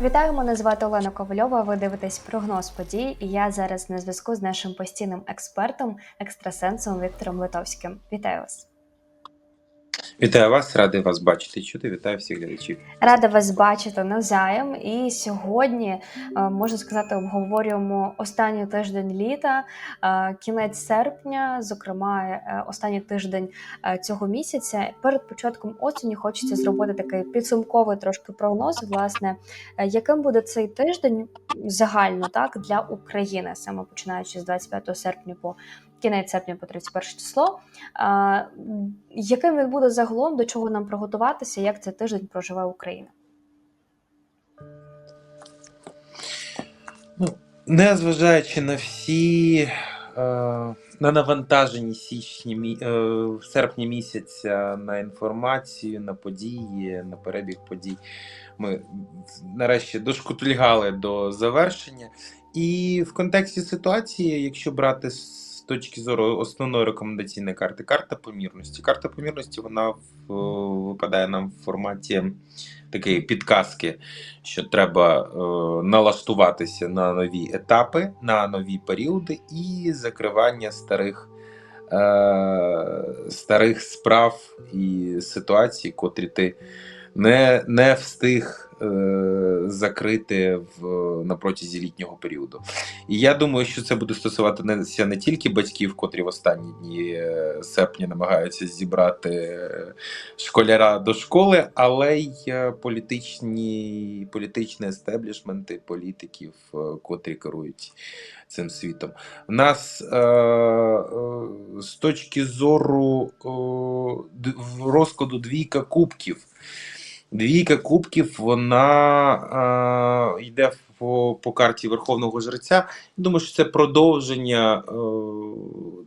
Вітаю, мене звати Олена Ковальова. Ви дивитесь прогноз подій. І я зараз на зв'язку з нашим постійним експертом, екстрасенсом Віктором Литовським. Вітаю вас. Вітаю вас, радий вас бачити чути. Вітаю всіх глядачів. Рада вас бачити навзаєм. І сьогодні е, можна сказати, обговорюємо останній тиждень літа, е, кінець серпня, зокрема, е, останній тиждень цього місяця. Перед початком осені хочеться зробити такий підсумковий трошки прогноз. Власне, яким буде цей тиждень загально так для України, саме починаючи з 25 серпня по кінець серпня по 31 число. А, яким він буде загалом, до чого нам приготуватися, як цей тиждень проживе Україна? Ну, незважаючи на всі е, на навантажені січні е, серпня місяця на інформацію, на події, на перебіг подій, ми нарешті дошкутильгали до завершення. І в контексті ситуації, якщо брати точки зору основної рекомендаційної карти, карта помірності. Карта помірності вона в, випадає нам в форматі такої підказки, що треба е, налаштуватися на нові етапи, на нові періоди і закривання старих. Е, старих справ і ситуацій, котрі ти не, не встиг закрити в, на протязі літнього періоду. І я думаю, що це буде стосуватися не тільки батьків, котрі в останні дні е, серпня намагаються зібрати е, школяра до школи, але й е, політичні, політичні естеблішменти політиків, е, котрі керують цим світом. У нас е, е, з точки зору е, розкладу двійка кубків. Двійка кубків вона е, йде по, по карті Верховного Жреця. Думаю, що це продовження е,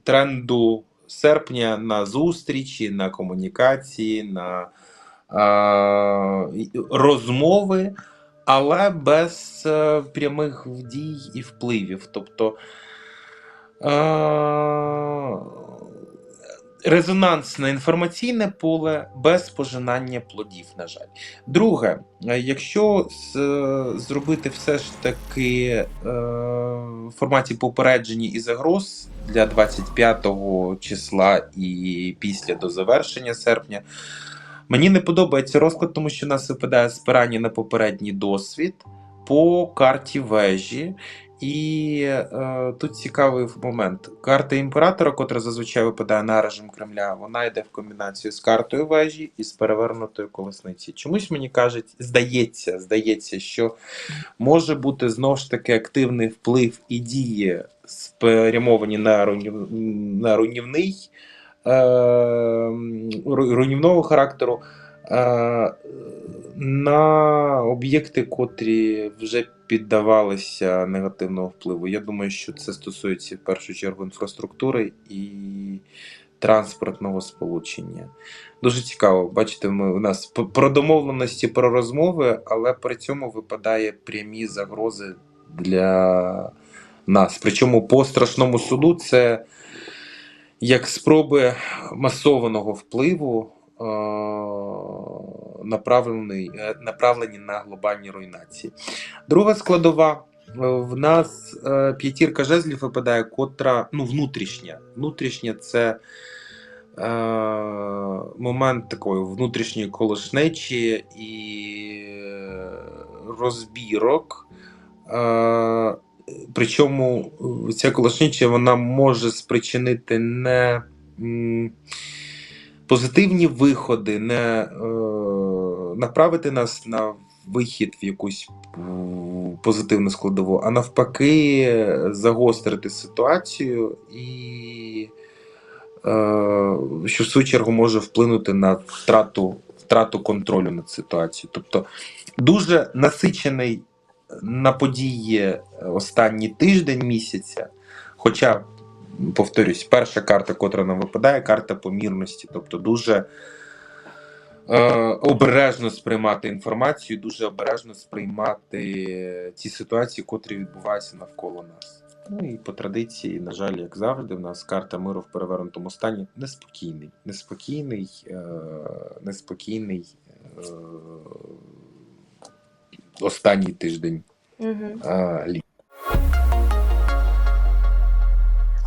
тренду серпня на зустрічі, на комунікації, на е, розмови, але без е, прямих дій і впливів. Тобто е, резонансне інформаційне поле без пожинання плодів, на жаль. Друге, якщо зробити все ж таки е, в форматі попередження і загроз для 25 числа і після до завершення серпня, мені не подобається розклад, тому що нас випадає спирання на попередній досвід по карті вежі. І е, тут цікавий момент. Карта імператора, котра зазвичай випадає на режим Кремля, вона йде в комбінацію з картою вежі і з перевернутою колесниці. Чомусь мені кажуть, здається, здається, що може бути знов ж таки активний вплив і дії спрямовані на, руйнів... на руйнівний е... руйнівного характеру. е, На об'єкти, котрі вже піддавалися негативного впливу. Я думаю, що це стосується в першу чергу інфраструктури і транспортного сполучення. Дуже цікаво. Бачите, ми у нас про домовленості про розмови, але при цьому випадає прямі загрози для нас. Причому по страшному суду це як спроби масованого впливу. е, Направлений, е, направлені на глобальні руйнації. Друга складова е, в нас е, п'ятірка жезлів випадає, котра ну, внутрішня. Внутрішня це е, момент такої внутрішньої колошнечі і розбірок. Е, причому ця колошнеча вона може спричинити не позитивні виходи, не е, направити нас на вихід в якусь позитивну складову, а навпаки, загострити ситуацію і е, що в свою чергу може вплинути на втрату, втрату контролю над ситуацією. Тобто дуже насичений на події останній тиждень місяця. Хоча, повторюсь, перша карта, котра нам випадає, карта помірності. Тобто дуже е, обережно сприймати інформацію, дуже обережно сприймати ті ситуації, котрі відбуваються навколо нас. Ну і по традиції, на жаль, як завжди, в нас карта миру в перевернутому стані неспокійний. Неспокійний, е, неспокійний е, останній тиждень Угу. е,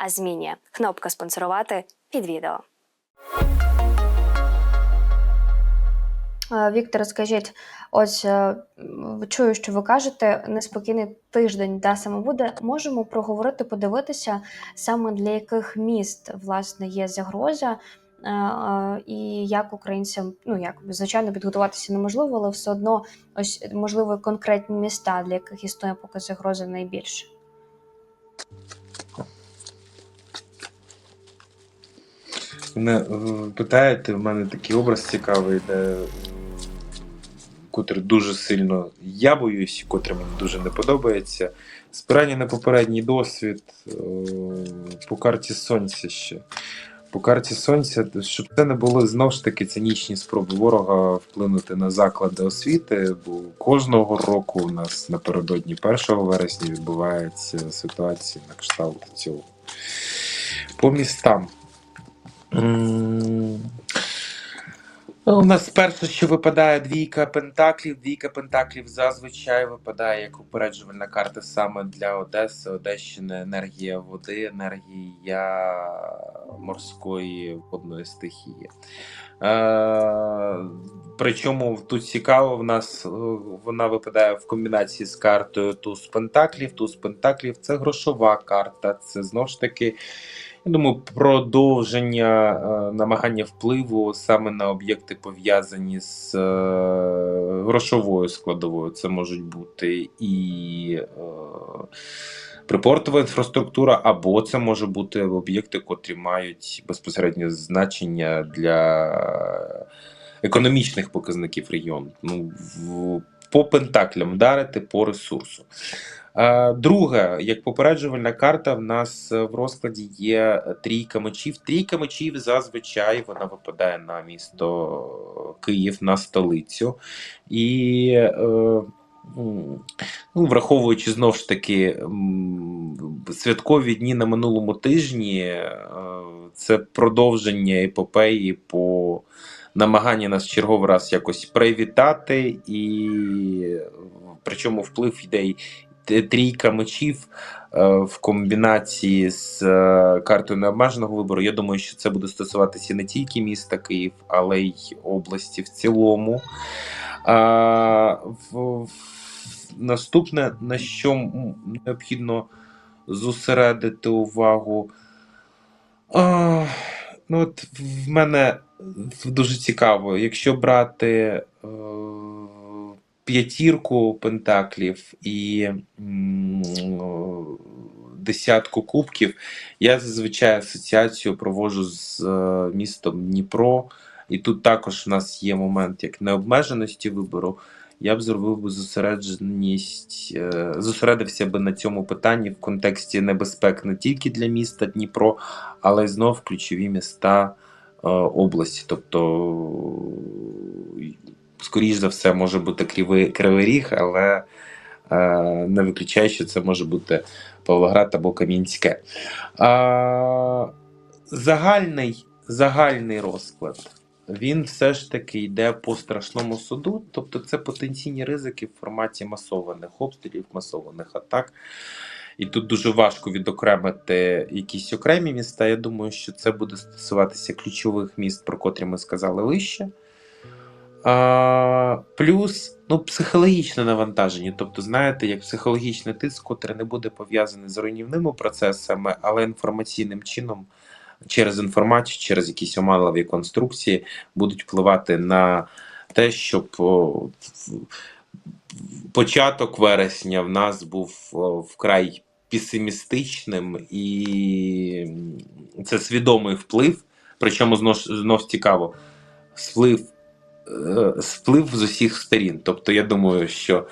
а змінює. Кнопка спонсорувати під відео. Віктор, скажіть, ось е, чую, що ви кажете, неспокійний тиждень, да, саме буде. Можемо проговорити, подивитися, саме для яких міст власне є загроза, е, е, і як українцям, ну як звичайно, підготуватися неможливо, але все одно ось можливо конкретні міста, для яких існує поки загроза найбільше. Мене е, питаєте, в мене такий образ цікавий, де е, котрий дуже сильно я боюсь, котрий мені дуже не подобається. Спирання на попередній досвід е, по карті сонця ще. По карті сонця, щоб це не були знову ж таки цинічні спроби ворога вплинути на заклади освіти, бо кожного року у нас напередодні 1 вересня відбувається ситуація на кшталт цього. По містам. У нас перше, що випадає двійка пентаклів. Двійка пентаклів зазвичай випадає як упереджувальна карта саме для Одеси, Одещини, енергія води, енергія морської водної стихії. Е, причому тут цікаво, в нас е, вона випадає в комбінації з картою Туз Пентаклів. Туз Пентаклів це грошова карта, це знову ж таки. Я думаю, продовження е, намагання впливу саме на об'єкти пов'язані з е, грошовою складовою. Це можуть бути і е, припортова інфраструктура, або це може бути об'єкти, котрі мають безпосереднє значення для економічних показників регіону. Ну, в, по пентаклям вдарити по ресурсу. Е, Друге, як попереджувальна карта, в нас е, в розкладі є трійка мечів. Трійка мечів зазвичай вона випадає на місто Київ, на столицю. І е, ну, враховуючи знову ж таки святкові дні на минулому тижні, е, це продовження епопеї по намагання нас черговий раз якось привітати, і е, причому вплив ідей трійка мечів е, в комбінації з е, картою необмеженого вибору. Я думаю, що це буде стосуватися не тільки міста Київ, але й області в цілому. Наступне, на що необхідно зосередити увагу. А, ну, от в мене дуже цікаво, якщо брати е, п'ятірку пентаклів і десятку кубків, я зазвичай асоціацію проводжу з е, містом Дніпро. І тут також в нас є момент як необмеженості вибору. Я б зробив би зосередженість, е, зосередився би на цьому питанні в контексті небезпек не тільки для міста Дніпро, але й знов ключові міста е, області. Тобто, скоріш за все, може бути Кривий, Кривий Ріг, але е, не виключаю, що це може бути Павлоград або Кам'янське. А, загальний, загальний розклад. Він все ж таки йде по страшному суду, тобто це потенційні ризики в форматі масованих обстрілів, масованих атак. І тут дуже важко відокремити якісь окремі міста. Я думаю, що це буде стосуватися ключових міст, про котрі ми сказали вище. Плюс ну, психологічне навантаження. Тобто, знаєте, як психологічний тиск, котрий не буде пов'язаний з руйнівними процесами, але інформаційним чином, через інформацію, через якісь оманливі конструкції, будуть впливати на те, щоб початок вересня в нас був вкрай песимістичним, і це свідомий вплив. Причому знов, знов цікаво, вплив, е, вплив з усіх сторін. Тобто, я думаю, що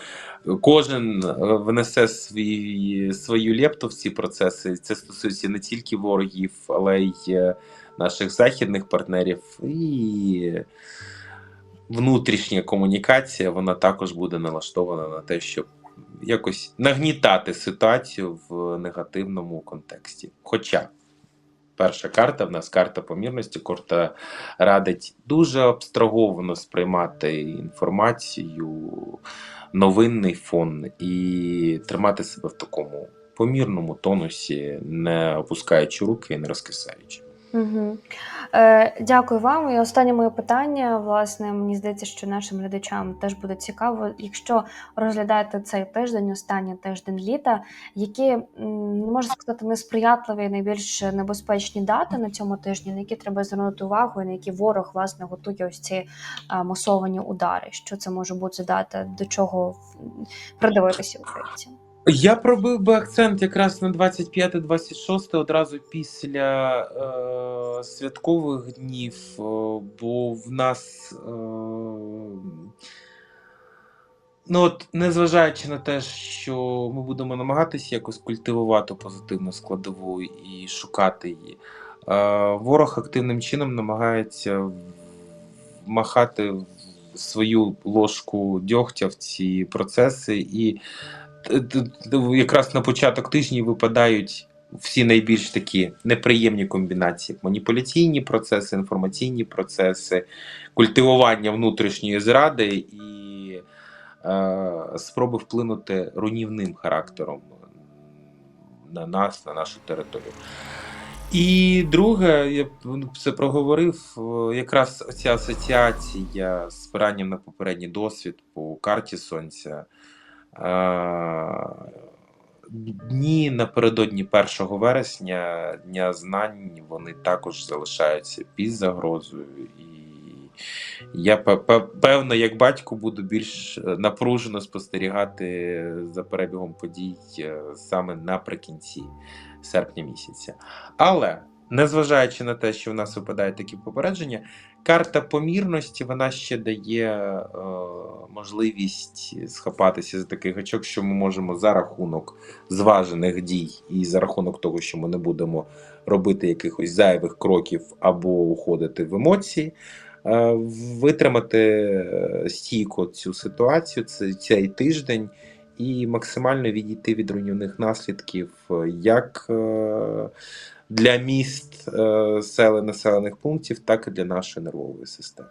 Кожен е, внесе свій, свою лепту в ці процеси. Це стосується не тільки ворогів, але й е, наших західних партнерів. І внутрішня комунікація вона також буде налаштована на те, щоб якось нагнітати ситуацію в негативному контексті. Хоча перша карта в нас карта помірності, карта радить дуже абстраговано сприймати інформацію, новинний фон і тримати себе в такому помірному тонусі, не опускаючи руки і не розкисаючи. Угу. Е, дякую вам. І останнє моє питання. Власне, мені здається, що нашим глядачам теж буде цікаво, якщо розглядаєте цей тиждень, останній тиждень літа, які можна сказати несприятливі, найбільш небезпечні дати на цьому тижні, на які треба звернути увагу, і на які ворог власне готує ось ці масовані удари. Що це може бути за дата, до чого придивитися українцям? Я пробив би акцент якраз на 25-26 одразу після е, святкових днів, е, бо в нас. Е, ну от, незважаючи на те, що ми будемо намагатися якось культивувати позитивну складову і шукати її, е, ворог активним чином намагається махати свою ложку дьогтя в ці процеси і якраз на початок тижня випадають всі найбільш такі неприємні комбінації: маніпуляційні процеси, інформаційні процеси, культивування внутрішньої зради і е, спроби вплинути руйнівним характером на нас, на нашу територію. І друге, я б це проговорив, е, якраз ця асоціація з спиранням на попередній досвід по карті сонця. Е, Дні напередодні 1 вересня, Дня знань, вони також залишаються під загрозою. І я пе- пе- певно, як батько, буду більш е, напружено спостерігати за перебігом подій е, саме наприкінці серпня місяця. Але незважаючи на те, що в нас випадають такі попередження, карта помірності вона ще дає е, можливість схапатися за такий гачок, що ми можемо за рахунок зважених дій і за рахунок того, що ми не будемо робити якихось зайвих кроків або уходити в емоції. е, Витримати е, стійко цю ситуацію, цей тиждень, і максимально відійти від руйнівних наслідків як е, для міст, е, сел і населених пунктів, так і для нашої нервової системи.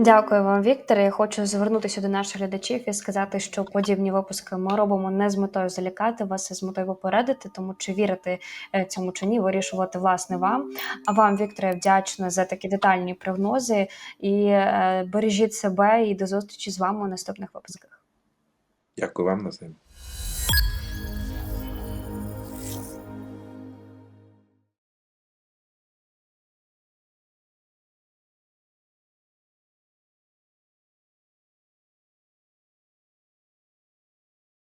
Дякую вам, Віктор. Я хочу звернутися до наших глядачів і сказати, що подібні випуски ми робимо не з метою залякати вас, а з метою попередити, тому чи вірити е, цьому чи ні, вирішувати власне вам. А вам, Вікторе, вдячна за такі детальні прогнози і е, бережіть себе і до зустрічі з вами у наступних випусках. Дякую вам на